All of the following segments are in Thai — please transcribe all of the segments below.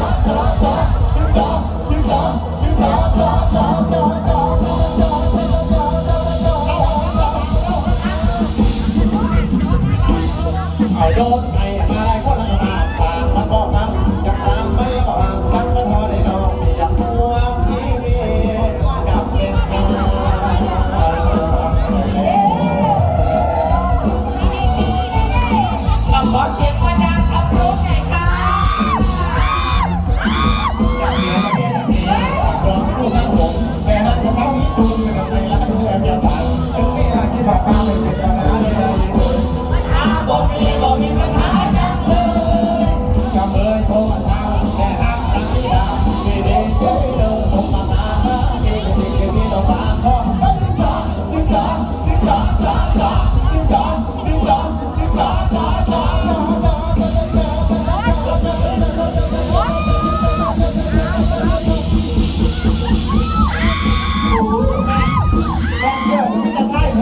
no.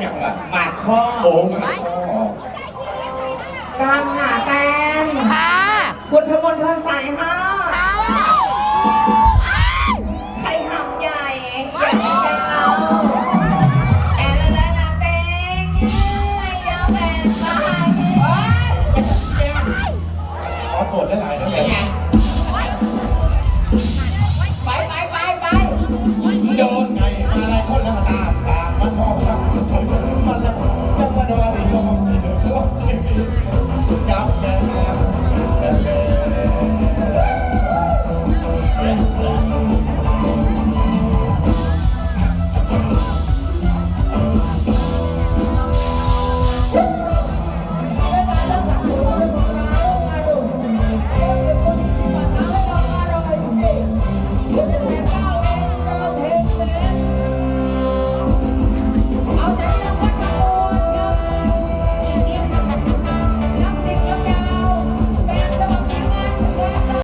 อย่างไรหมากข้อโอ้หมากข้อตามหาแตนค่ะพุทธมนตรสายห้าค่ะ